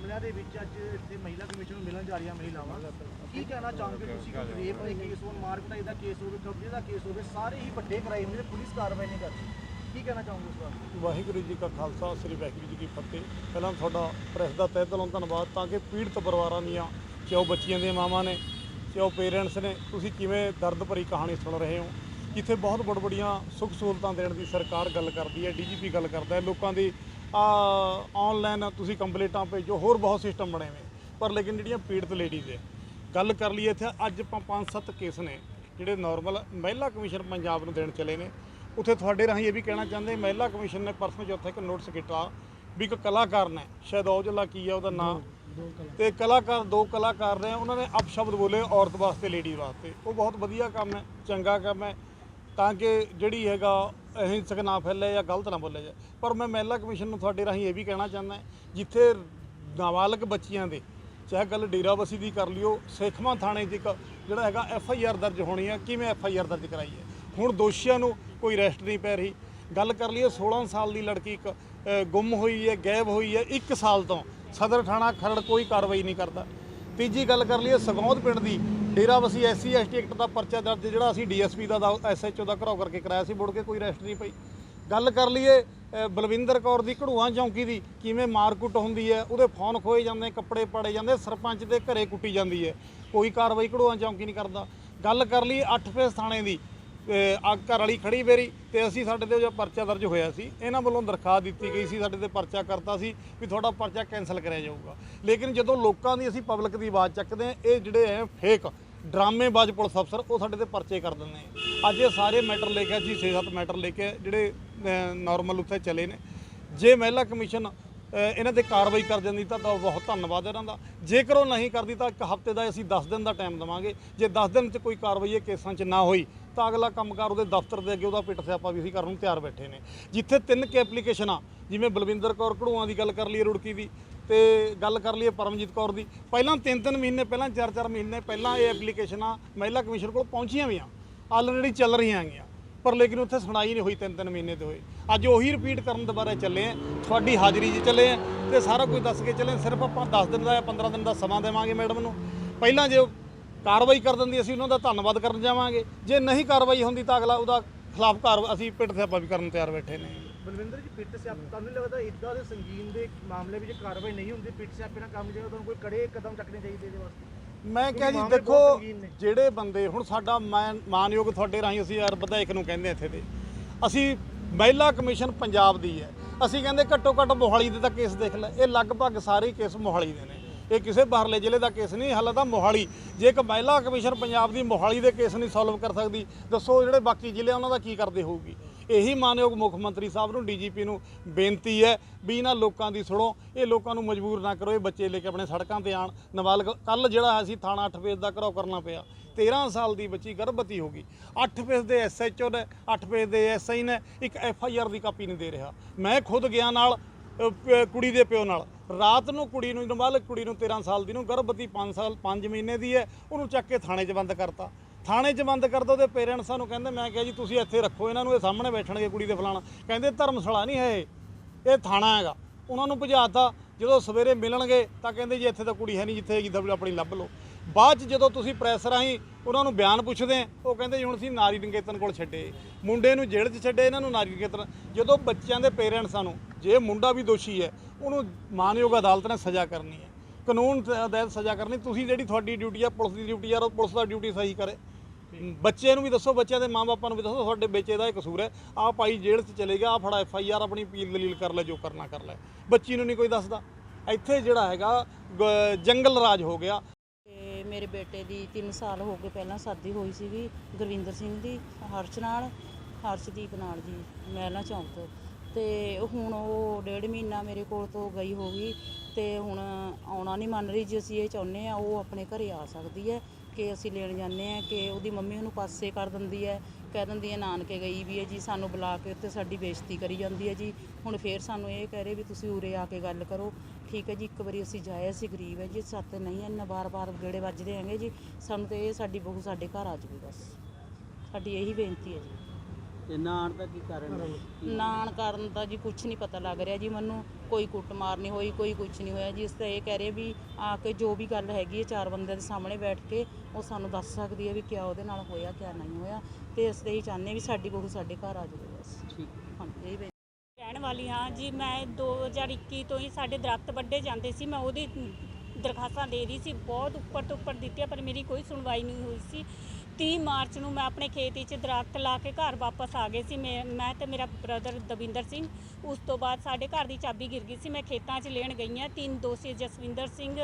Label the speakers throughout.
Speaker 1: ਮਾਮਲਿਆਂ ਦੇ ਵਿੱਚ ਅੱਜ ਇੱਥੇ ਮਹਿਲਾ ਕਮਿਸ਼ਨ ਨੂੰ ਮਿਲਣ ਜਾ ਰਹੀਆਂ ਮਹਿਲਾਵਾਂ। ਕੀ ਕਹਿਣਾ ਚਾਹੋਗੇ ਤੁਸੀਂ? ਕਿ ਰੇਪ ਦਾ ਕੇਸ ਹੋਣ ਮਾਰਕਟਾਈ ਦਾ ਕੇਸ ਹੋਵੇ, ਕਬਜ਼ੇ ਦਾ ਕੇਸ ਹੋਵੇ, ਸਾਰੇ ਹੀ ਵੱਡੇ ਕ੍ਰਾਈਮ ਨੇ ਪੁਲਿਸ ਕਾਰਵਾਈ ਨਹੀਂ ਕਰਦੀ ਕੀ ਕਹਿਣਾ ਚਾਹੋਗੇ ਉਸ ਬਾਰੇ?
Speaker 2: ਵਾਹਿਗੁਰੂ ਜੀ ਕਾ ਖਾਲਸਾ, ਸ੍ਰੀ ਵਾਹਿਗੁਰੂ ਜੀ ਕੀ ਫਤਿਹ। ਪਹਿਲਾਂ ਤੁਹਾਡਾ ਪ੍ਰੈਸ ਦਾ ਤਹਿ ਦਿਲੋਂ ਧੰਨਵਾਦ, ਤਾਂ ਕਿ ਪੀੜਤ ਪਰਿਵਾਰਾਂ ਦੀਆਂ ਚਾਹੇ ਬੱਚੀਆਂ ਦੀਆਂ ਮਾਵਾਂ ਨੇ ਚਾਹੇ ਪੇਰੈਂਟਸ ਨੇ, ਤੁਸੀਂ ਕਿਵੇਂ ਦਰਦ ਭਰੀ ਕਹਾਣੀ ਸੁਣ ਰਹੇ ਹੋ? ਜਿੱਥੇ ਬਹੁਤ ਬੜ ਬੜੀਆਂ ਸੁੱਖ ਸਹੂਲਤਾਂ ਦੇਣ ਦੀ ਸਰਕਾਰ ਗੱਲ ਕਰਦੀ ਹੈ, ਡੀਜੀਪੀ ਗੱਲ ਕਰਦਾ ਹੈ, ਲੋਕਾਂ ਦੀ ਆਨਲਾਈਨ ਤੁਸੀਂ ਕੰਪਲੀਟਾਂ ਭੇਜੋ, ਹੋਰ ਬਹੁਤ ਸਿਸਟਮ ਬਣੇ ਹੋਏ ਪਰ ਲੇਕਿਨ ਜਿਹੜੀਆਂ ਪੀੜਤ ਲੇਡੀਜ਼ ਹੈ ਗੱਲ ਕਰ ਲਈਏ ਇੱਥੇ ਅੱਜ ਆਪਾਂ ਪੰਜ ਸੱਤ ਕੇਸ ਨੇ, ਜਿਹੜੇ ਨਾਰਮਲ ਮਹਿਲਾ ਕਮਿਸ਼ਨ ਪੰਜਾਬ ਨੂੰ ਦੇਣ ਚਲੇ ਨੇ। ਉੱਥੇ ਤੁਹਾਡੇ ਰਾਹੀਂ ਇਹ ਵੀ ਕਹਿਣਾ ਚਾਹੁੰਦੇ, ਮਹਿਲਾ ਕਮਿਸ਼ਨ ਨੇ ਪਰਸੋਂ ਚੌਥੇ ਇੱਕ ਨੋਟਿਸ ਕੀਤਾ ਵੀ ਇੱਕ ਕਲਾਕਾਰ ਨੇ, ਸ਼ਾਇਦ ਔਜਲਾ ਕੀ ਹੈ ਉਹਦਾ ਨਾਂ। ਤੇ ਕਲਾਕਾਰ, ਦੋ ਕਲਾਕਾਰ ਨੇ, ਉਹਨਾਂ ਨੇ ਅਪਸ਼ਬਦ ਬੋਲੇ ਔਰਤ ਵਾਸਤੇ ਲੇਡੀ ਵਾਸਤੇ। ਉਹ ਬਹੁਤ ਵਧੀਆ ਕੰਮ ਹੈ, ਚੰਗਾ ਕੰਮ ਹੈ। ਤਾਂ ਕਿ ਜਿਹੜੀ ਹੈਗਾ ਅਹਿੰਸਕ ਨਾ ਫੈਲੇ ਜਾਂ ਗਲਤ ਨਾ ਬੋਲਿਆ ਜਾਏ। ਪਰ ਮੈਂ ਮਹਿਲਾ ਕਮਿਸ਼ਨ ਨੂੰ ਤੁਹਾਡੇ ਰਾਹੀਂ ਇਹ ਵੀ ਕਹਿਣਾ ਚਾਹੁੰਦਾ ਜਿੱਥੇ ਨਾਬਾਲਗ ਬੱਚੀਆਂ ਦੇ, ਚਾਹੇ ਗੱਲ ਡੇਰਾਬੱਸੀ ਦੀ ਕਰ ਲਿਓ ਸੇਖਵਾਂ ਥਾਣੇ 'ਚ ਇੱਕ ਜਿਹੜਾ ਹੈਗਾ ਐਫ ਆਈ ਆਰ ਦਰਜ ਹੋਣੀ ਹੈ ਕਿਵੇਂ ਐਫ ਆਈ ਆਰ ਦਰਜ ਕਰਾਈ ਹੈ ਹੁਣ ਦੋਸ਼ੀਆਂ ਨੂੰ ਕੋਈ ਰੈਸਟ ਨਹੀਂ ਪੈ ਰਹੀ। ਗੱਲ ਕਰ ਲਈਏ 16 ਸਾਲ ਦੀ ਲੜਕੀ ਇੱਕ ਗੁੰਮ ਹੋਈ ਹੈ, ਗਾਇਬ ਹੋਈ ਹੈ 1 ਸਾਲ ਤੋਂ। ਸਦਰ ਥਾਣਾ ਖਰੜ ਕੋਈ ਕਾਰਵਾਈ ਨਹੀਂ ਕਰਦਾ। ਤੀਜੀ ਗੱਲ ਕਰ ਲਈਏ ਸਗੌਂਦ ਪਿੰਡ ਦੀ ਡੇਰਾਬੱਸੀ ਐਸਸੀ, ਐਸਟੀ ਐਕਟ ਦਾ ਪਰਚਾ ਦਰਜ ਜਿਹੜਾ ਅਸੀਂ ਡੀਐਸਪੀ ਦਾ ਐਸਐਚਓ ਦਾ ਘਰਾਓ ਕਰਕੇ ਕਰਾਇਆ ਸੀ, ਮੁੜ ਕੇ ਕੋਈ ਰੈਸਟ ਨਹੀਂ ਪਈ। ਗੱਲ ਕਰ ਲਈਏ ਬਲਵਿੰਦਰ ਕੌਰ ਦੀ ਘੜੂਆਂ ਚੌਂਕੀ ਦੀ, ਕਿਵੇਂ ਮਾਰਕੁੱਟ ਹੁੰਦੀ ਹੈ, ਉਹਦੇ ਫੋਨ ਖੋਏ ਜਾਂਦੇ, ਕੱਪੜੇ ਪਾੜੇ ਜਾਂਦੇ, ਸਰਪੰਚ ਦੇ ਘਰੇ ਕੁੱਟੀ ਜਾਂਦੀ ਹੈ। ਕੋਈ ਕਾਰਵਾਈ ਘੜੂਆਂ ਚੌਂਕੀ ਨਹੀਂ ਕਰਦਾ। ਗੱਲ ਕਰ ਲਈ 8 ਫੇਸ ਥਾਣੇ ਦੀ ਆ ਘਰ ਵਾਲੀ ਖੜੀ ਬੇਰੀ ਤੇ ਅਸੀਂ ਸਾਡੇ ਤੇ ਜੋ ਪਰਚਾ ਦਰਜ ਹੋਇਆ ਸੀ, ਇਹਨਾਂ ਵੱਲੋਂ ਦਰਖਾਸਤ ਦਿੱਤੀ ਗਈ ਸੀ, ਸਾਡੇ ਤੇ ਪਰਚਾ ਕਰਤਾ ਸੀ ਵੀ ਤੁਹਾਡਾ ਪਰਚਾ ਕੈਨਸਲ ਕਰਿਆ ਜਾਊਗਾ। ਲੇਕਿਨ ਜਦੋਂ ਲੋਕਾਂ ਦੀ ਅਸੀਂ ਪਬਲਿਕ ਦੀ ਆਵਾਜ਼ ਚੱਕਦੇ ਹਾਂ, ਇਹ ਜਿਹੜੇ ਹੈ ਫੇਕ ਡਰਾਮੇਬਾਜ਼ ਪੁਲਿਸ ਅਫਸਰ, ਉਹ ਸਾਡੇ ਤੇ ਪਰਚੇ ਕਰ ਦਿੰਦੇ ਆ ਅੱਜ ਇਹ ਸਾਰੇ ਮੈਟਰ ਲੈ ਕੇ ਅਸੀਂ 6-7 ਮੈਟਰ ਲੈ ਕੇ ਜਿਹੜੇ ਨਾਰਮਲ ਉੱਥੇ ਚਲੇ ਨੇ। ਜੇ ਮਹਿਲਾ ਕਮਿਸ਼ਨ ਇਹਨਾਂ ਤੇ ਕਾਰਵਾਈ ਕਰ ਜਾਂਦੀ ਤਾਂ ਤਾਂ ਬਹੁਤ ਧੰਨਵਾਦ ਇਹਨਾਂ ਦਾ। ਜੇਕਰ ਉਹ ਨਹੀਂ ਕਰਦੀ ਤਾਂ ਇੱਕ ਹਫ਼ਤੇ ਦਾ ਅਸੀਂ 10 ਦਿਨ ਦਾ ਟਾਈਮ ਦੇਵਾਂਗੇ। ਜੇ 10 ਦਿਨ 'ਚ ਕੋਈ ਕਾਰਵਾਈ ਇਹ ਕੇਸਾਂ 'ਚ ਨਾ ਹੋਈ ਤਾਂ ਅਗਲਾ ਕੰਮਕਾਰ ਉਹਦੇ ਦਫ਼ਤਰ ਦੇ ਅੱਗੇ ਉਹਦਾ ਪਿੱਟ ਸਿਆਪਾ ਵੀ ਅਸੀਂ ਕਰਨ ਨੂੰ ਤਿਆਰ ਬੈਠੇ ਨੇ। ਜਿੱਥੇ ਤਿੰਨ ਕੇ ਐਪਲੀਕੇਸ਼ਨਾਂ ਜਿਵੇਂ ਬਲਵਿੰਦਰ ਕੌਰ ਘੜੂਆਂ ਦੀ ਗੱਲ ਕਰ ਲਈਏ ਰੁੜਕੀ ਦੀ ਤੇ ਗੱਲ ਕਰ ਲਈਏ ਪਰਮਜੀਤ ਕੌਰ ਦੀ, ਪਹਿਲਾਂ ਤਿੰਨ ਤਿੰਨ ਮਹੀਨੇ, ਪਹਿਲਾਂ ਚਾਰ ਚਾਰ ਮਹੀਨੇ, ਪਹਿਲਾਂ ਇਹ ਐਪਲੀਕੇਸ਼ਨਾਂ ਮਹਿਲਾ ਕਮਿਸ਼ਨ ਕੋਲ ਪਹੁੰਚੀਆਂ ਵੀ ਆਲਰੇਡੀ ਚੱਲ ਰਹੀਆਂ ਹੈਗੀਆਂ, ਪਰ ਲੇਕਿਨ ਉੱਥੇ ਸੁਣਾਈ ਨਹੀਂ ਹੋਈ ਤਿੰਨ ਤਿੰਨ ਮਹੀਨੇ ਤੇ ਹੋਏ ਅੱਜ ਉਹੀ ਰਿਪੀਟ ਕਰਨ ਦੁਬਾਰਾ ਚੱਲੇ ਆ, ਤੁਹਾਡੀ ਹਾਜ਼ਰੀ 'ਚ ਚੱਲੇ ਆ ਤੇ ਸਾਰਾ ਕੁਝ ਦੱਸ ਕੇ ਚੱਲੇ ਸਿਰਫ ਆਪਾਂ 10 ਦਿਨ ਦਾ ਜਾਂ 15 ਦਿਨ ਦਾ ਸਮਾਂ ਦੇਵਾਂਗੇ ਮੈਡਮ ਨੂੰ। ਪਹਿਲਾਂ ਜੇ ਕਾਰਵਾਈ ਕਰ ਦਿੰਦੀ ਅਸੀਂ ਉਹਨਾਂ ਦਾ ਧੰਨਵਾਦ ਕਰਨ ਜਾਵਾਂਗੇ। ਜੇ ਨਹੀਂ ਕਾਰਵਾਈ ਹੁੰਦੀ ਤਾਂ ਅਗਲਾ ਉਹਦਾ ਖਿਲਾਫ ਕਾਰ ਅਸੀਂ ਪਿੱਟ ਸਿਆਪਾ ਵੀ ਕਰਨ ਤਿਆਰ ਬੈਠੇ ਨੇ।
Speaker 1: ਬਲਵਿੰਦਰ ਜੀ ਪਿੱਟ ਸਿਆਪ ਤੁਹਾਨੂੰ ਲੱਗਦਾ ਇਦਾਂ ਦੇ ਸੰਗੀਨ ਦੇ ਮਾਮਲੇ ਵਿੱਚ ਕਾਰਵਾਈ ਨਹੀਂ ਹੁੰਦੀ ਪਿੱਟ ਸਿਆਪੇ ਨਾਲ ਕੰਮ ਜਿਹੜਾ ਤੁਹਾਨੂੰ ਕੋਈ ਕੜੇ ਕਦਮ ਚੱਕਣੇ ਚਾਹੀਦੇ ਇਹਦੇ ਵਾਸਤੇ?
Speaker 2: ਮੈਂ ਕਿਹਾ ਜੀ ਦੇਖੋ। ਜਿਹੜੇ ਬੰਦੇ ਹੁਣ ਸਾਡਾ ਮਾਨ- ਮਾਨਯੋਗ ਤੁਹਾਡੇ ਰਾਹੀਂ ਅਸੀਂ ਯਾਰ ਵਿਧਾਇਕ ਨੂੰ ਕਹਿੰਦੇ ਇੱਥੇ ਦੇ। ਅਸੀਂ ਮਹਿਲਾ ਕਮਿਸ਼ਨ ਪੰਜਾਬ ਦੀ ਹੈ। ਅਸੀਂ ਕਹਿੰਦੇ ਘੱਟੋ ਘੱਟ ਮੋਹਾਲੀ ਦੇ ਤਾਂ ਕੇਸ ਦੇਖ ਲੈ ਇਹ ਲਗਭਗ ਸਾਰੇ ਕੇਸ ਮੋਹਾਲੀ ਦੇ ਨੇ। ਇਹ ਕਿਸੇ ਬਾਹਰਲੇ ਜ਼ਿਲ੍ਹੇ ਦਾ ਕੇਸ ਨਹੀਂ ਹਾਲੇ ਤਾਂ ਮੋਹਾਲੀ। ਜੇ ਇੱਕ ਮਹਿਲਾ ਕਮਿਸ਼ਨ ਪੰਜਾਬ ਦੀ ਮੋਹਾਲੀ ਦੇ ਕੇਸ ਨਹੀਂ ਸੋਲਵ ਕਰ ਸਕਦੀ ਦੱਸੋ ਜਿਹੜੇ ਬਾਕੀ ਜ਼ਿਲ੍ਹੇ ਆ, ਉਹਨਾਂ ਦਾ ਕੀ ਕਰਦੇ ਹੋਊਗੀ? ਇਹੀ ਮਾਨਯੋਗ ਮੁੱਖ ਮੰਤਰੀ ਸਾਹਿਬ ਨੂੰ ਡੀਜੀਪੀ ਨੂੰ ਬੇਨਤੀ ਹੈ ਵੀ ਇਹਨਾਂ ਲੋਕਾਂ ਦੀ ਸੁਣੋ ਇਹ ਲੋਕਾਂ ਨੂੰ ਮਜਬੂਰ ਨਾ ਕਰੋ ਇਹ ਬੱਚੇ ਲੈ ਕੇ ਆਪਣੇ ਸੜਕਾਂ ਤੇ ਆਣ ਨਾਬਾਲਗ ਕੱਲ ਜਿਹੜਾ ਹੈ ਸੀ ਥਾਣਾ 8 ਫੇਸ ਦਾ ਘਰੋ ਕਰਨਾ ਪਿਆ। 13 ਸਾਲ ਦੀ ਬੱਚੀ ਗਰਭਵਤੀ ਹੋ ਗਈ। 8 ਫੇਸ ਦੇ ਐਸਐਚਓ ਨੇ 8 ਫੇਸ ਦੇ ਐਸਆਈ ਨੇ ਇੱਕ ਐਫਆਈਆਰ ਦੀ ਕਾਪੀ ਨਹੀਂ ਦੇ ਰਿਹਾ। ਮੈਂ ਖੁਦ ਗਿਆ ਨਾਲ ਕੁੜੀ ਦੇ ਪਿਓ ਨਾਲ। ਰਾਤ ਨੂੰ ਕੁੜੀ ਨੂੰ ਨਾਬਾਲਗ ਕੁੜੀ ਨੂੰ 13 ਸਾਲ ਦੀ ਨੂੰ, ਗਰਭਵਤੀ 5 ਸਾਲ 5 ਮਹੀਨੇ ਦੀ ਹੈ, ਉਹਨੂੰ ਚੱਕ ਕੇ ਥਾਣੇ 'ਚ ਬੰਦ ਕਰਤਾ। ਥਾਣੇ 'ਚ ਬੰਦ ਕਰਦਾ ਉਹਦੇ ਪੇਰੈਂਟਸਾਂ ਨੂੰ ਕਹਿੰਦੇ, ਮੈਂ ਕਿਹਾ ਜੀ ਤੁਸੀਂ ਇੱਥੇ ਰੱਖੋ ਇਹਨਾਂ ਨੂੰ, ਇਹ ਸਾਹਮਣੇ ਬੈਠਣਗੇ ਕੁੜੀ ਦੇ ਫਲਾਣਾ। ਕਹਿੰਦੇ ਧਰਮਸ਼ਾਲਾ ਨਹੀਂ ਹੈ ਇਹ ਥਾਣਾ ਹੈਗਾ। ਉਹਨਾਂ ਨੂੰ ਭਜਾਤਾ, ਜਦੋਂ ਸਵੇਰੇ ਮਿਲਣਗੇ ਤਾਂ ਕਹਿੰਦੇ ਜੀ ਇੱਥੇ ਤਾਂ ਕੁੜੀ ਹੈ ਨਹੀਂ ਜਿੱਥੇ ਹੈਗੀ, ਤਾਂ ਆਪਣੀ ਲੱਭ ਲਓ। ਬਾਅਦ ਚ ਜਦੋਂ ਤੁਸੀਂ ਪ੍ਰੈਸ ਰਾਹੀਂ ਉਹਨਾਂ ਨੂੰ ਬਿਆਨ ਪੁੱਛਦੇ, ਉਹ ਕਹਿੰਦੇ ਜੀ ਹੁਣ ਅਸੀਂ ਨਾਰੀ ਨਿਕੇਤਨ ਕੋਲ ਛੱਡੇ। ਮੁੰਡੇ ਨੂੰ ਜੇਲ੍ਹ 'ਚ ਛੱਡੇ, ਇਹਨਾਂ ਨੂੰ ਨਾਰੀ ਨਿਕੇਤਨ। ਜਦੋਂ ਬੱਚਿਆਂ ਦੇ ਪੇਰੈਂਟਸਾਂ ਨੂੰ ਜੇ ਮੁੰਡਾ ਵੀ ਦੋਸ਼ੀ ਹੈ ਉਹਨੂੰ ਮਾਨਯੋਗ ਅਦਾਲਤ ਨੇ ਸਜ਼ਾ ਕਰਨੀ ਹੈ। ਕਾਨੂੰਨ ਤਹਿਤ ਸਜ਼ਾ ਕਰਨੀ, ਤੁਸੀਂ ਜਿਹੜੀ ਤੁਹਾਡੀ ਡਿਊਟੀ ਆ, ਪੁਲਿਸ ਦੀ ਡਿਊਟੀ ਆ ਉਹ ਪੁਲਿਸ ਦਾ ਡਿਊਟੀ ਸਹੀ ਕਰੇ। ਬੱਚੇ ਨੂੰ ਵੀ ਦੱਸੋ, ਬੱਚਿਆਂ ਦੇ ਮਾਪਿਆਂ ਨੂੰ ਵੀ ਦੱਸੋ, ਤੁਹਾਡੇ ਬੱਚੇ ਦਾ ਇਹ ਕਸੂਰ ਹੈ। ਆ ਭਾਈ ਜੇਲ੍ਹ 'ਚ ਚਲੇ ਗਿਆ ਆ ਫੜਾ ਐਫ ਆਈ ਆਰ, ਆਪਣੀ ਅਪੀਲ ਦਲੀਲ ਕਰ ਲੈ, ਜੋ ਕਰਨਾ ਕਰ ਲੈ। ਬੱਚੀ ਨੂੰ ਨਹੀਂ ਕੋਈ ਦੱਸਦਾ। ਇੱਥੇ ਜਿਹੜਾ ਹੈਗਾ ਜੰਗਲ ਰਾਜ ਹੋ ਗਿਆ।
Speaker 3: ਤੇ ਮੇਰੇ ਬੇਟੇ ਦੀ 3 ਸਾਲ ਹੋ ਗਏ ਪਹਿਲਾਂ ਸ਼ਾਦੀ ਹੋਈ ਸੀਗੀ, ਗੁਰਵਿੰਦਰ ਸਿੰਘ ਦੀ, ਹਰਸ਼ ਨਾਲ, ਹਰਸ਼ਦੀਪ ਨਾਲ ਜੀ ਮਹਿਲਾ ਚੌਂਕ ਤੋਂ। ਤੇ ਹੁਣ ਉਹ ਡੇਢ ਮਹੀਨਾ ਮੇਰੇ ਕੋਲ ਤੋਂ ਗਈ ਹੋ ਗਈ ਤੇ ਹੁਣ ਆਉਣਾ ਨਹੀਂ ਮੰਨ ਰਹੀ ਜੀ ਅਸੀਂ ਇਹ ਚਾਹੁੰਦੇ ਆ ਉਹ ਆਪਣੇ ਘਰੇ ਆ ਸਕਦੀ ਹੈ ਕਿ ਅਸੀਂ ਲੈਣ ਜਾਂਦੇ ਆ ਕਿ ਉਹਦੀ ਮੰਮੀ ਉਹਨੂੰ ਪਾਸੇ ਕਰ ਦਿੰਦੀ ਹੈ, ਕਹਿ ਦਿੰਦੀ ਹੈ ਨਾਨਕੇ ਗਈ ਵੀ ਹੈ ਜੀ, ਸਾਨੂੰ ਬੁਲਾ ਕੇ ਉੱਤੇ ਸਾਡੀ ਬੇਇੱਜ਼ਤੀ ਕਰੀ ਜਾਂਦੀ ਹੈ ਜੀ। ਹੁਣ ਫੇਰ ਸਾਨੂੰ ਇਹ ਕਹਿ ਰਹੇ ਵੀ ਤੁਸੀਂ ਉਰੇ ਆ ਕੇ ਗੱਲ ਕਰੋ। ਠੀਕ ਹੈ ਜੀ, ਇੱਕ ਵਾਰੀ ਅਸੀਂ ਜਾਏ ਅਸੀਂ ਗਰੀਬ ਹੈ ਜੀ, ਸੱਤ ਨਹੀਂ ਇੰਨਾ ਬਾਰ-ਬਾਰ ਗੇੜੇ ਵੱਜਦੇ ਹੈਗੇ ਜੀ। ਸਾਨੂੰ ਤੇ ਇਹ ਸਾਡੀ ਬਹੂ ਸਾਡੇ ਘਰ ਆ ਜਾਵੇ ਬਸ। ਸਾਡੀ ਇਹੀ ਬੇਨਤੀ ਹੈ ਜੀ।
Speaker 4: ਤੇ ਨਾਨ ਦਾ ਕੀ ਕਾਰਨ ਹੈ?
Speaker 3: ਨਾਨ ਕਰਨ ਦਾ ਜੀ ਕੁਝ ਨਹੀਂ ਪਤਾ ਲੱਗ ਰਿਹਾ ਜੀ ਮੈਨੂੰ ਕੋਈ ਕੁੱਟਮਾਰ ਨਹੀਂ ਹੋਈ ਕੋਈ ਕੁਝ ਨਹੀਂ ਹੋਇਆ ਜੀ। ਇਸ ਤਾਂ ਇਹ ਕਹਿ ਰਹੇ ਵੀ ਆ ਕੇ ਜੋ ਵੀ ਗੱਲ ਹੈਗੀ ਹੈ ਚਾਰ ਬੰਦਿਆਂ ਦੇ ਸਾਹਮਣੇ ਬੈਠ ਕੇ ਉਹ ਸਾਨੂੰ ਦੱਸ ਸਕਦੀ ਹੈ ਵੀ ਕਿਆ ਉਹਦੇ ਨਾਲ ਹੋਇਆ ਕਿਆ ਨਹੀਂ ਹੋਇਆ। ਤੇ ਅਸੀਂ ਇਹੀ ਚਾਹੁੰਦੇ ਵੀ ਸਾਡੀ ਬਹੂ ਸਾਡੇ ਘਰ ਆ ਜਾਵੇ ਬਸ।
Speaker 1: ਠੀਕ।
Speaker 3: ਹਾਂਜੀ ਇਹ
Speaker 4: ਰਹਿਣ ਵਾਲੀ ਹਾਂ ਜੀ ਮੈਂ 2021 ਤੋਂ ਹੀ ਸਾਡੇ ਦਰਖਤ ਵੱਡੇ ਜਾਂਦੇ ਸੀ ਮੈਂ ਉਹਦੀ ਦਰਖਾਸਤਾਂ ਦੇ ਰਹੀ ਸੀ, ਬਹੁਤ ਉੱਪਰ ਤੋਂ ਉੱਪਰ ਦਿੱਤੀਆਂ, ਪਰ ਮੇਰੀ ਕੋਈ ਸੁਣਵਾਈ ਨਹੀਂ ਹੋਈ ਸੀ। 30 ਮਾਰਚ ਨੂੰ ਮੈਂ ਆਪਣੇ ਖੇਤ ਵਿੱਚ ਦਰਖਤ ਲਾ ਕੇ ਘਰ ਵਾਪਸ ਆ ਗਏ ਸੀ। ਮੈਂ ਮੈਂ ਤੇ ਮੇਰਾ ਬ੍ਰਦਰ ਦਵਿੰਦਰ ਸਿੰਘ, ਉਸ ਤੋਂ ਬਾਅਦ ਸਾਡੇ ਘਰ ਦੀ ਚਾਬੀ ਗਿਰ ਗਈ ਸੀ। ਮੈਂ ਖੇਤਾਂ 'ਚ ਲੈਣ ਗਈ ਹਾਂ। ਤਿੰਨ ਦੋਸ਼ੀ ਜਸਵਿੰਦਰ ਸਿੰਘ,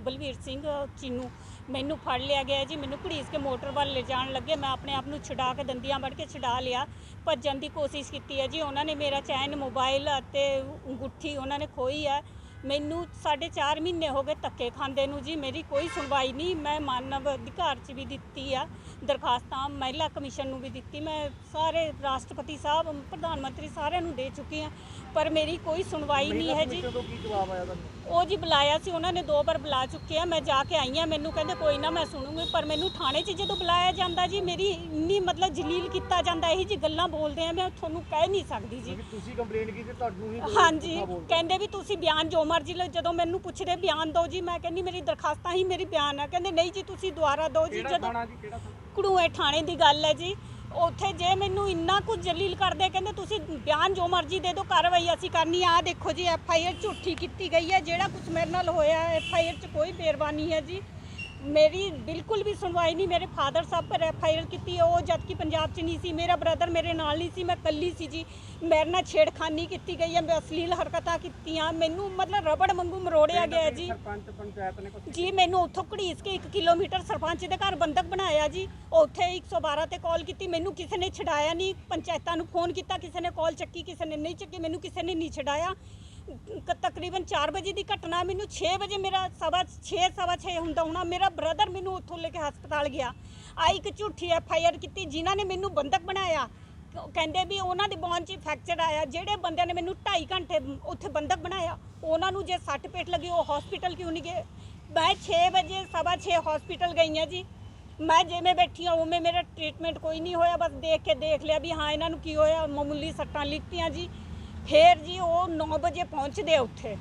Speaker 4: ਬਲਵੀਰ ਸਿੰਘ, ਚੀਨੂ, ਮੈਨੂੰ ਫੜ ਲਿਆ ਗਿਆ ਜੀ। ਮੈਨੂੰ ਘੜੀਸ ਕੇ ਮੋਟਰ ਵੱਲ ਲਿਜਾਣ ਲੱਗੇ। ਮੈਂ ਆਪਣੇ ਆਪ ਨੂੰ ਛਡਾ ਕੇ ਦੰਦੀਆਂ ਵੱਢ ਕੇ ਛਡਾ ਲਿਆ। ਭੱਜਣ ਦੀ ਕੋਸ਼ਿਸ਼ ਕੀਤੀ ਹੈ ਜੀ। ਉਹਨਾਂ ਨੇ ਮੇਰਾ ਚੈਨ ਮੋਬਾਈਲ ਅਤੇ ਅੰਗੂਠੀ ਉਹਨਾਂ ਨੇ ਖੋਈ ਹੈ ਮੈਨੂੰ ਸਾਢੇ ਚਾਰ ਮਹੀਨੇ ਹੋ ਗਏ ਧੱਕੇ ਖਾਂਦੇ ਨੂੰ ਜੀ ਮੇਰੀ ਕੋਈ ਸੁਣਵਾਈ ਨਹੀਂ ਮੈਂ ਮਾਨਵ ਅਧਿਕਾਰ 'ਚ ਵੀ ਦਿੱਤੀ ਆ ਦਰਖਾਸਤਾਂ ਮਹਿਲਾ ਕਮਿਸ਼ਨ ਨੂੰ ਵੀ ਦਿੱਤੀ ਮੈਂ ਸਾਰੇ ਰਾਸ਼ਟਰਪਤੀ ਸਾਹਿਬ ਪ੍ਰਧਾਨ ਮੰਤਰੀ ਸਾਰਿਆਂ ਨੂੰ ਦੇ ਚੁੱਕੀ ਆ ਪਰ ਮੇਰੀ ਕੋਈ ਸੁਣਵਾਈ ਨਹੀਂ ਹੈ ਜੀ।
Speaker 1: ਕਮਿਸ਼ਨ ਤੋਂ ਕੀ ਜਵਾਬ ਆਇਆ ਤੁਹਾਨੂੰ?
Speaker 4: ਉਹ ਜੀ ਬੁਲਾਇਆ ਸੀ ਉਹਨਾਂ ਨੇ ਦੋ ਵਾਰ ਬੁਲਾ ਚੁੱਕੇ ਆ ਮੈਂ ਜਾ ਕੇ ਆਈ ਆ ਮੈਨੂੰ ਕਹਿੰਦੇ ਕੋਈ ਨਾ ਮੈਂ ਸੁਣੂੰਗੀ ਪਰ ਮੈਨੂੰ ਥਾਣੇ 'ਚ ਜਦੋਂ ਬੁਲਾਇਆ ਜਾਂਦਾ ਜੀ ਮੇਰੀ ਇੰਨੀ ਮਤਲਬ ਜਲੀਲ ਕੀਤਾ ਜਾਂਦਾ ਇਹੀ ਜੀ ਗੱਲਾਂ ਬੋਲਦੇ ਆ ਮੈਂ ਤੁਹਾਨੂੰ ਕਹਿ ਨਹੀਂ ਸਕਦੀ ਜੀ।
Speaker 1: ਤੁਸੀਂ ਕੰਪਲੇਂਟ ਕੀਤੀ ਤੁਹਾਨੂੰ ਹੀ
Speaker 4: ਹਾਂਜੀ। ਕਹਿੰਦੇ ਵੀ ਤੁਸੀਂ ਬਿਆਨ ਜੋ ਮਰਜ਼ੀ ਲਓ ਜਦੋਂ ਮੈਨੂੰ ਪੁੱਛਦੇ ਬਿਆਨ ਦਿਓ ਜੀ ਮੈਂ ਕਹਿੰਦੀ ਮੇਰੀ ਦਰਖਾਸਤਾਂ ਹੀ ਮੇਰੀ ਬਿਆਨ ਆ। ਕਹਿੰਦੇ ਨਹੀਂ ਜੀ ਤੁਸੀਂ ਦੁਬਾਰਾ ਦਿਓ ਜੀ ਜਦੋਂ
Speaker 1: ਜੀ ਕਿਹੜਾ
Speaker 4: ਕੜੂਏ ਥਾਣੇ ਦੀ ਗੱਲ ਹੈ ਜੀ। ਉੱਥੇ ਜੇ ਮੈਨੂੰ ਇੰਨਾ ਕੁਝ ਜਲੀਲ ਕਰਦੇ ਕਹਿੰਦੇ ਤੁਸੀਂ ਬਿਆਨ ਜੋ ਮਰਜ਼ੀ ਦੇ ਦਿਓ ਕਾਰਵਾਈ ਅਸੀਂ ਕਰਨੀ ਆ। ਦੇਖੋ ਜੀ ਐਫ ਆਈ ਆਰ ਝੂਠੀ ਕੀਤੀ ਗਈ ਹੈ। ਜਿਹੜਾ ਕੁਝ ਮੇਰੇ ਨਾਲ ਹੋਇਆ ਐਫ ਆਈ ਆਰ 'ਚ ਕੋਈ ਬੇਰਵਾਨੀ ਹੈ ਜੀ। ਮੇਰੀ ਬਿਲਕੁਲ ਵੀ ਸੁਣਵਾਈ ਨਹੀਂ। ਮੇਰੇ ਫਾਦਰ ਸਾਹਿਬ ਪਰ ਐਫ ਆਈ ਆਰ ਕੀਤੀ ਹੈ, ਉਹ ਜਦ ਕਿ ਪੰਜਾਬ 'ਚ ਨਹੀਂ ਸੀ। ਮੇਰਾ ਬ੍ਰਦਰ ਮੇਰੇ ਨਾਲ ਨਹੀਂ ਸੀ। ਮੈਂ ਇਕੱਲੀ ਸੀ ਜੀ। ਮੇਰੇ ਨਾਲ ਛੇੜਖਾਨੀ ਕੀਤੀ ਗਈ ਹੈ। ਮੈਂ ਅਸ਼ਲੀਲ ਹਰਕਤਾਂ ਕੀਤੀਆਂ। ਮੈਨੂੰ ਮਤਲਬ ਰਬੜ ਵਾਂਗੂ ਮਰੋੜਿਆ ਗਿਆ ਜੀ।
Speaker 1: ਸਰਪੰਚ ਪੰਚਾਇਤ ਨੇ ਕੁਝ
Speaker 4: ਜੀ ਮੈਨੂੰ ਉੱਥੋਂ ਘੜੀਸ ਕੇ 1 ਕਿਲੋਮੀਟਰ ਸਰਪੰਚ ਦੇ ਘਰ ਬੰਦਕ ਬਣਾਇਆ ਜੀ। ਉੱਥੇ 112 ਤੇ ਕਾਲ ਕੀਤੀ। ਮੈਨੂੰ ਕਿਸੇ ਨੇ ਛਡਾਇਆ ਨਹੀਂ। ਪੰਚਾਇਤਾਂ ਨੂੰ ਫੋਨ ਕੀਤਾ। ਕਿਸੇ ਨੇ ਕਾਲ ਚੱਕੀ। ਕਿਸੇ ਨੇ ਨਹੀਂ ਚੱਕੀ। ਮੈਨੂੰ ਕਿਸੇ ਨੇ ਨਹੀਂ ਛਡਾਇਆ। ਕ- ਤਕਰੀਬਨ 4 ਵਜੇ ਦੀ ਘਟਨਾ, ਮੈਨੂੰ 6 ਵਜੇ ਮੇਰਾ ਸਵਾ 6 ਸਵਾ 6 ਹੁੰਦਾ ਹੋਣਾ, ਮੇਰਾ ਬ੍ਰਦਰ ਮੈਨੂੰ ਉੱਥੋਂ ਲੈ ਕੇ ਹਸਪਤਾਲ ਗਿਆ। ਆਈ ਇੱਕ ਝੂਠੀ ਐਫ ਆਈ ਆਰ ਕੀਤੀ, ਜਿਨ੍ਹਾਂ ਨੇ ਮੈਨੂੰ ਬੰਦਕ ਬਣਾਇਆ। ਉਹ ਕਹਿੰਦੇ ਵੀ ਉਹਨਾਂ ਦੇ ਬੌਨ 'ਚ ਫ੍ਰੈਕਚਰ ਆਇਆ, ਜਿਹੜੇ ਬੰਦਿਆਂ ਨੇ ਮੈਨੂੰ 2.5 ਘੰਟੇ ਉੱਥੇ ਬੰਦਕ ਬਣਾਇਆ, ਉਹਨਾਂ ਨੂੰ ਜੇ ਸੱਟ ਪੇਟ ਲੱਗੀ, ਉਹ ਹਸਪੀਟਲ ਕਿਉਂ ਨਹੀਂ ਗਏ? ਮੈਂ 6 ਵਜੇ, ਸਵਾ 6 ਹਸਪੀਟਲ ਗਈ ਹਾਂ ਜੀ। ਮੈਂ ਜਿਵੇਂ ਬੈਠੀ ਹਾਂ, ਉਵੇਂ ਮੇਰਾ ਟ੍ਰੀਟਮੈਂਟ ਕੋਈ ਨਹੀਂ ਹੋਇਆ, ਬਸ ਦੇਖ ਕੇ ਦੇਖ ਲਿਆ ਵੀ ਹਾਂ, ਇਹਨਾਂ ਨੂੰ ਕੀ ਹੋਇਆ, ਮਾਮੂਲੀ ਸੱਟਾਂ ਲਿੱਤੀਆਂ ਜੀ। ਫੇਰ ਜੀ ਉਹ 9 ਵਜੇ ਪਹੁੰਚਦੇ ਉੱਥੇ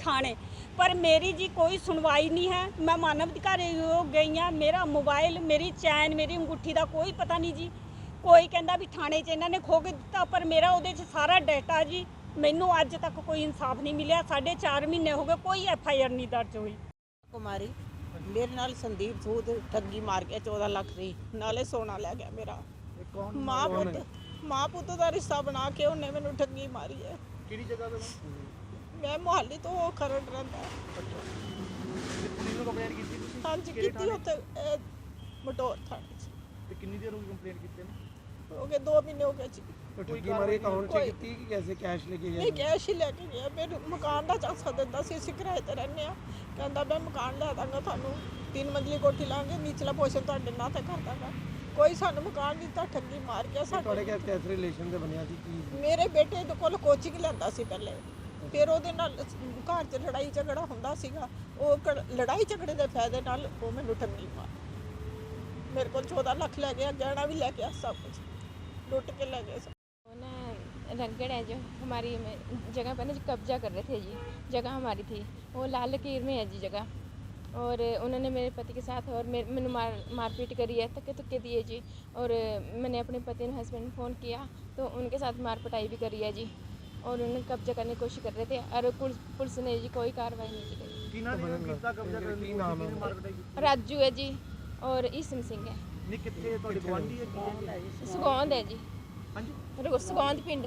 Speaker 4: ਥਾਣੇ। ਪਰ ਮੇਰੀ ਜੀ ਕੋਈ ਸੁਣਵਾਈ ਨਹੀਂ ਹੈ। ਮੈਂ ਮਾਨਵ ਅਧਿਕਾਰੀ ਯੋਗ ਗਈ ਹਾਂ। ਮੇਰਾ ਮੋਬਾਈਲ ਮੇਰੀ ਚੈਨ ਮੇਰੀ ਅੰਗੂਠੀ ਦਾ ਕੋਈ ਪਤਾ ਨਹੀਂ ਜੀ। ਕੋਈ ਕਹਿੰਦਾ ਵੀ ਥਾਣੇ 'ਚ ਇਹਨਾਂ ਨੇ ਖੋ ਕੇ ਦਿੱਤਾ ਪਰ ਮੇਰਾ ਉਹਦੇ 'ਚ ਸਾਰਾ ਡਾਟਾ ਜੀ ਮੈਨੂੰ ਅੱਜ ਤੱਕ ਕੋਈ ਇਨਸਾਫ ਨਹੀਂ ਮਿਲਿਆ। ਸਾਢੇ ਚਾਰ ਮਹੀਨੇ ਹੋ ਗਏ ਕੋਈ ਐਫ ਆਈ ਆਰ ਨਹੀਂ ਦਰਜ ਹੋਈ।
Speaker 5: ਕੁਮਾਰੀ ਮੇਰੇ ਨਾਲ ਸੰਦੀਪ ਸੂਦ ਠੱਗੀ ਮਾਰ ਕੇ 14 ਲੱਖ ਦੀ ਨਾਲੇ ਸੋਨਾ ਲੈ ਗਿਆ ਮੇਰਾ।
Speaker 1: ਇਹ ਕੌਣ
Speaker 5: ਮਾਂ ਪੁੱਤ ਮਾਂ ਪੁੱਤ ਦਾ ਰਿਸ਼ਤਾ ਬਣਾ ਕੇ ਉਹਨੇ ਮੈਨੂੰ ਠੱਗੀ ਮਾਰੀ ਹੈ
Speaker 1: ਕਿਹੜੀ ਜਗ੍ਹਾ ਤੇ
Speaker 5: ਮੈਂ ਮੁਹੱਲੀ ਤੋਂ ਉਹ ਖਰੜ ਰਹਿੰਦਾ
Speaker 1: ਪੁਲਿਸ ਨੂੰ ਕੰਪਲੇਂਟ ਕੀਤੀ ਤੁਸੀਂ
Speaker 5: ਹਾਂਜੀ
Speaker 1: ਕਿਹੜੇ
Speaker 5: ਕੀਤੀ ਉੱਥੇ ਇਹ ਮਟੋਰ ਥਾਣੇ 'ਚ
Speaker 1: ਤੇ ਕਿੰਨੀ ਦੇਰ ਹੋ ਗਈ ਕੰਪਲੇਂਟ ਕੀਤੇ ਨੇ
Speaker 5: ਹੋ ਗਏ 2 ਮਹੀਨੇ ਹੋ ਗਏ ਜੀ
Speaker 1: तो ठगी मारे अकाउंट
Speaker 5: से कितनी
Speaker 1: की कैसे कैश लेके
Speaker 5: ਨਹੀਂ ਕੈਸ਼ ਹੀ ਲੈ ਕੇ ਗਿਆ ਮੇਰੇ ਮਕਾਨ ਦਾ ਚਾਸਾ ਦਿੰਦਾ ਸੀ ਅਸੀਂ ਕਿਰਾਏ ਤੇ ਰਹਿੰਦੇ ਆ ਕਹਿੰਦਾ ਮੈਂ ਮਕਾਨ ਲੈ ਦਾਂਗਾ ਤੁਹਾਨੂੰ ਤਿੰਨ ਮੰਜ਼ਲੀ ਕੋਠੀ ਲਾਂਗੇ ਨੀਚਲਾ ਪੋਸ਼ਨ ਤੁਹਾਡੇ ਨਾਂ ਤੇ ਕਰ ਦਾਂਗਾ ਕੋਈ ਸਾਨੂੰ ਮਕਾਨ ਨਹੀਂ ਦਿੱਤਾ ਠੱਗੀ ਮਾਰ ਗਿਆ ਸਾਡੇ
Speaker 1: ਕਿਸ ਕਿਸ ਰਿਲੇਸ਼ਨ ਦੇ ਬਣਿਆ ਸੀ ਕੀ
Speaker 5: ਮੇਰੇ ਬੇਟੇ ਦੇ ਕੋਲ ਕੋਚਿੰਗ ਲੈਂਦਾ ਸੀ ਪਹਿਲੇ ਫਿਰ ਉਹਦੇ ਨਾਲ ਘਰ 'ਚ ਲੜਾਈ ਝਗੜਾ ਹੁੰਦਾ ਸੀਗਾ ਉਹ ਕ- ਲੜਾਈ ਝਗੜੇ ਦੇ ਫਾਇਦੇ ਨਾਲ ਉਹ ਮੈਨੂੰ ਠੱਗੀ ਮਾਰ ਮੇਰੇ ਕੋਲ 14 ਲੱਖ ਲੈ ਗਿਆ ਗਹਿਣਾ ਵੀ ਲੈ ਗਿਆ ਸਭ ਕੁਝ ਲੁੱਟ ਕੇ ਲੈ ਗਏ ਸਭ।
Speaker 6: वो ना रंगड़ है जो हमारी में- जगह पर ना जो कब्जा कर रहे थे जी जगह हमारी थी वो लाल लकीर में है जी जगह और उन्होंने मेरे पति के साथ और मेरे मैंने मार मारपीट करी है धक्के धुक्के दिए जी। और मैंने अपने पति ने हस्बैंड ने फ़ोन किया तो उनके साथ मार पटाई भी करी है जी। और उन्हें कब्जा करने की कोशिश कर रहे थे और पुलिस ने जी कोई कार्रवाई नहीं की राजू है जी और ईसम सिंह है। सुगौंद है जी। सुगौंद पिंड।